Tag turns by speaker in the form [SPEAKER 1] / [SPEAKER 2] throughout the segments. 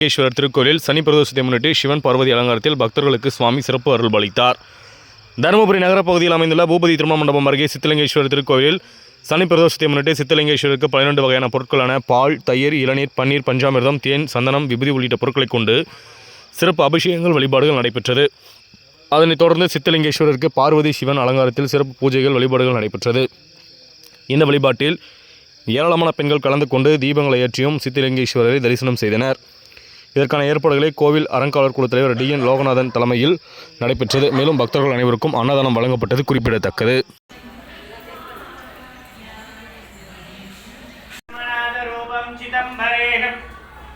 [SPEAKER 1] ஈஸ்வரர் திருக்கோயிலில் சனி பிரதோஷத்தை முன்னிட்டு சிவன் பார்வதி அலங்காரத்தில் பக்தர்களுக்கு சுவாமி சிறப்பு அருள் அளித்தார் தருமபுரி நகரப்பகுதியில் அமைந்துள்ள பூபதி திருமண மண்டபம் அருகே சித்தலிங்கேஸ்வரர் திருக்கோயிலில் சனி பிரதோஷத்தை முன்னிட்டு சித்தலிங்கேஸ்வருக்கு பன்னிரண்டு வகையான பொருட்களான பால் தயிர் இளநீர் பன்னீர் பஞ்சாமிர்தம் தேன் சந்தனம் விபதி உள்ளிட்ட பொருட்களைக் கொண்டு சிறப்பு அபிஷேகங்கள் வழிபாடுகள் நடைபெற்றது. அதனைத் தொடர்ந்து சித்தலிங்கேஸ்வரருக்கு பார்வதி சிவன் அலங்காரத்தில் சிறப்பு பூஜைகள் வழிபாடுகள் நடைபெற்றது. இந்த வழிபாட்டில் ஏராளமான பெண்கள் கலந்து கொண்டு தீபங்களை ஏற்றியும் சித்தலிங்கேஸ்வரரை தரிசனம் செய்தனர். இதற்கான ஏற்பாடுகளை கோவில் அறங்காவலர் குழு தலைவர் டி என் லோகநாதன் தலைமையில் நடைபெற்றது மேலும் பக்தர்கள் அனைவருக்கும் அன்னதானம் வழங்கப்பட்டது குறிப்பிடத்தக்கது
[SPEAKER 2] रूपं चिदम्बरेण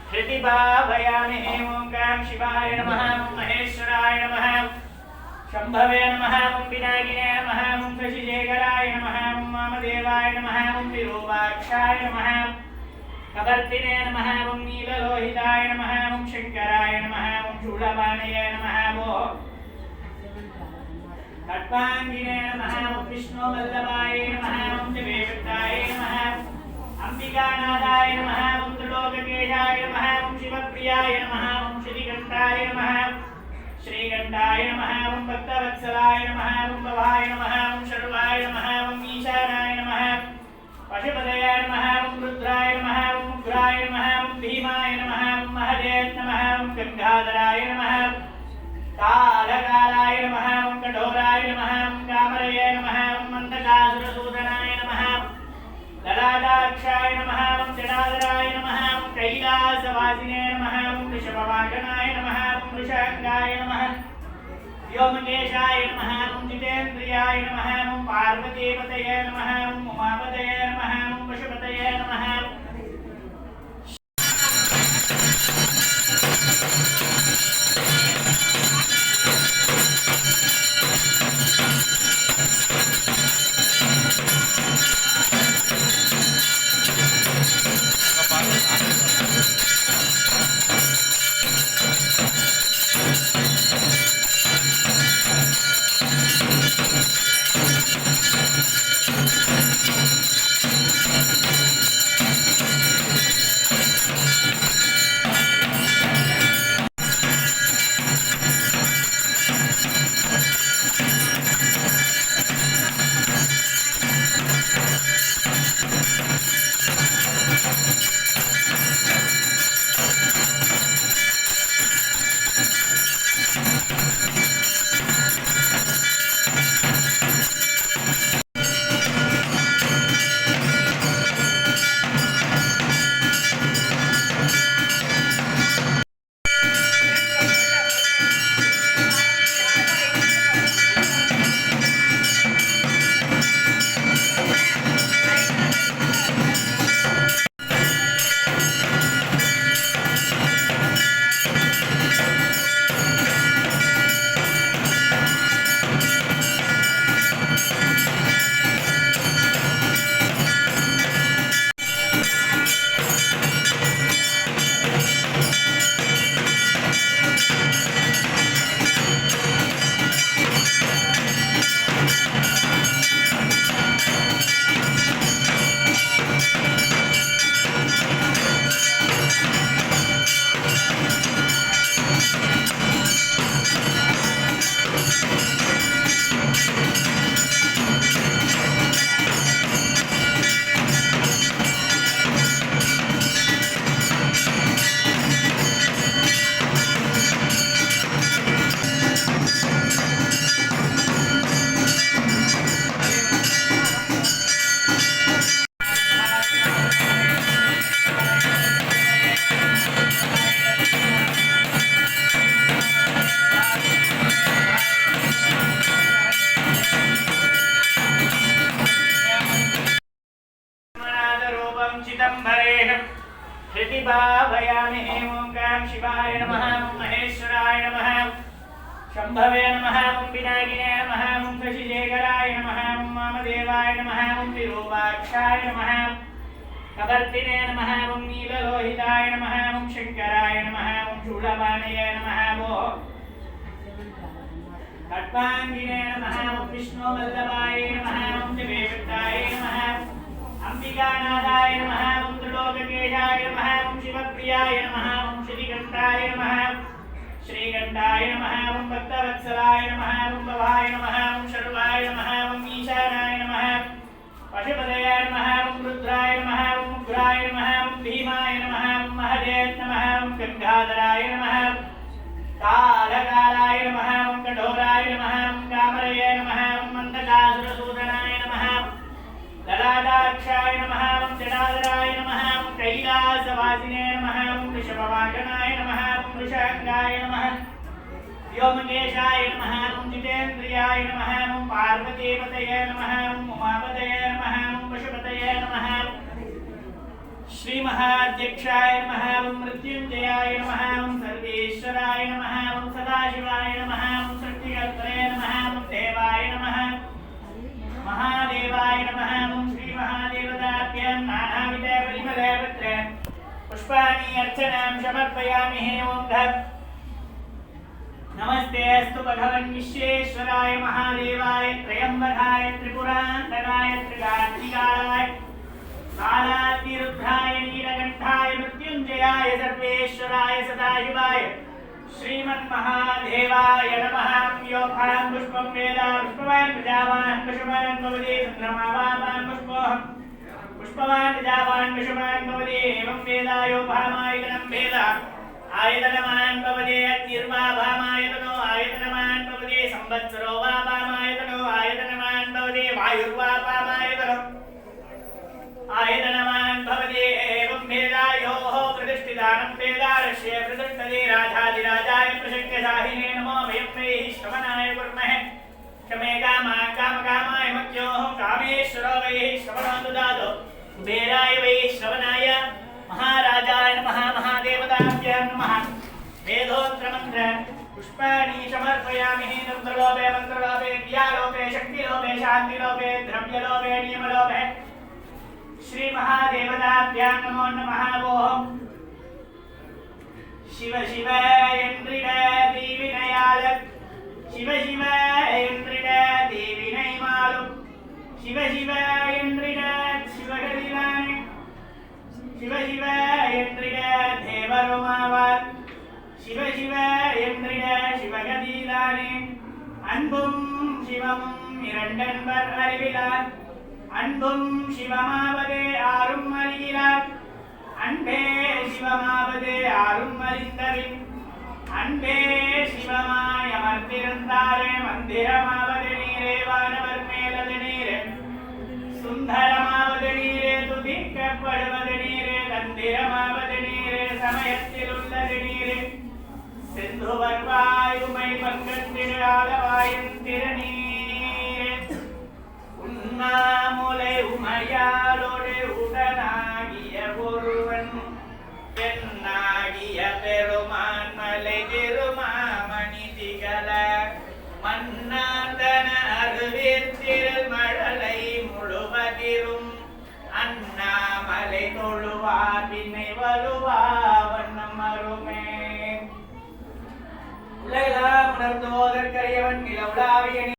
[SPEAKER 2] हृदि भावयामि ॐ गां शिवाय नमः ॐ महेश्वराय नमः शम्भवे नमः ॐ पिनाकिने नमः ॐ शशिशेखराय नमः ॐ वामदेवाय नमः ॐ विरूपाक्षाय नमः కవర్తినే నమ ఓం నీలలోహితాయ నమ ఓం శంకరాయ నమ ఓం శూళపాణయ నమ ఓ ఖట్వాంగినే నమ ఓం విష్ణు వల్లభాయ నమ ఓం దేవేవృత్తాయ నమ అంబికానాథాయ నమ ఓం త్రిలోకకేశాయ నమ ఓం శివప్రియాయ నమ ఓం శ్రీకంఠాయ నమ శ్రీకంఠాయ నమ ఓం భక్తవత్సలాయ నమ భవాయ నమ ఓం శర్వాయ ఈశానాయ నమ పశుపదయ నమ ॐ गङ्गाधराय नमः। कालकालाय नमः कठोराय नमः ॐ कामरये नमः मन्दकासुरसूदनाय नमः ललाटाक्षाय नमः नमः, कैलासवासिने नमः नमः वृषाङ्गाय नमः, व्योमकेशाय नमः जितेन्द्रियाय नमः, पार्वतीपतये नमः, उमापतये शिवाय नमः ॐ महेश्वराय नमः शम्भवे नमः ॐ पिनाकिने नमः ॐ शशिशेखराय नमः ॐ वामदेवाय नमः ॐ विरूपाक्षाय नमः कवर्तिने नमः ॐ नीललोहिताय नमः ॐ शङ्कराय नमः ॐ शूलपाणये नमः वो खट्वाङ्गिने नमः ॐ विष्णुवल्लभाय नमः ॐ देवेवृत्ताय नमः अंबिकानाथाय नमः ओम त्रिलोककेशाय नमः ओम शिवप्रियाय नमः ओम श्रीघण्टाय नमः श्रीघण्टाय नमः ओम भक्तवत्सलाय नमः ओम भवाय नमः ओम शर्वाय नमः ओम ईशानाय नमः, पशुपतये नमः ओम रुद्राय नमः ओम उग्राय नमः ओम भीमाय नमः ओम महदे नमः ओम गंगाधराय नमः, कालकालाय नमः ओम कठोराय नमः ओम कामरये नमः ఓం వృషభవాహనాయ నమః ఓం వృషాంగాయ నమః వ్యోమకేశాయ నమః ఓం జితేంద్రియాయ నమః ఓం పార్వతీపతయే నమః ఓం ఉమాపతయే నమః ఓం పశుపతయే నమః శ్రీమహాధ్యక్షాయ నమః ఓం మృత్యుంజయాయ నమః ఓం సర్వేశ్వరాయ నమః ఓం సదాశివాయ నమః ఓం సృష్టికర్తరే నమః ఓం దేవాయ నమః మహాదేవాయ पुष्पाणि अर्चनां समर्पयामि हे ॐ धत् नमस्ते, अस्तु भगवन् विश्वेश्वराय महादेवाय त्रयम्बकाय त्रिपुरान्तकाय त्रिकार्तिकाय कालातिरुद्धाय नीलकण्ठाय, मृत्युञ्जयाय, सर्वेश्वराय, सदाशिवाय, श्रीमन्महादेवाय नमः। योफां पुष्पं वेदा पुष्पवान् प्रजावान् पशुमान् भवति सन्द्रमावान् पुष्पोऽहम्। पुष्पवान् विजावान् विषमान् भवति एवं वेदायोभामायतनं भेद आयतनमान् भवति यद्निर्वाभामायतनो आयतनमान् भवति संवत्सरो वा पामायतनो आयतनमान् भवति वायुर्वा पामायतनो आयतनमान् भवति एवं भेदायोः प्रतिष्ठितानं वेदारस्य प्रतिष्ठते राजाधिराजाय प्रशक्यसाहिने नमो भयत्रैः श्रवणाय कुर्महे क्षमे कामा कामकामाय मत्योः कामेश्वरो वैः श्रवणो ददातु कुबेराय वैः श्रवणाय महाराजाय नमः महादेवताभ्यां नमः वेदोत्रमन्त्र पुष्पाणि समर्पयामि तन्त्रलोपे मन्त्रलोपे क्रियालोपे शक्तिलोपे शान्तिलोपे द्रव्यलोपे नियमलोपे श्री महादेवताभ्यां नमो नमः ओम शिव शिव என்றிட தீவினையாளர் சிவ சிவ என்றிட தேவினை மாலும் சிவ சிவ என்றிட சிவ சிவ என்றிட தேவருமாவார் சிவ சிவ என்றிட சிவகதிதானே. அன்பும் சிவமும் இரண்டன்பர் அறிவிலார். அன்பும் சிவமாவதே ஆறும் அறிகிறார். அன்பே சிவமாவதே ஆறும் அறிந்தவின் அன்பே சிவமாய் அமர்ந்திருந்தாரே மந்திரமா சென்று வருவாயுமை மங்கத்தினால വളർന്നു പോകർക്കറിയവൻ നിലവിടാവിയണി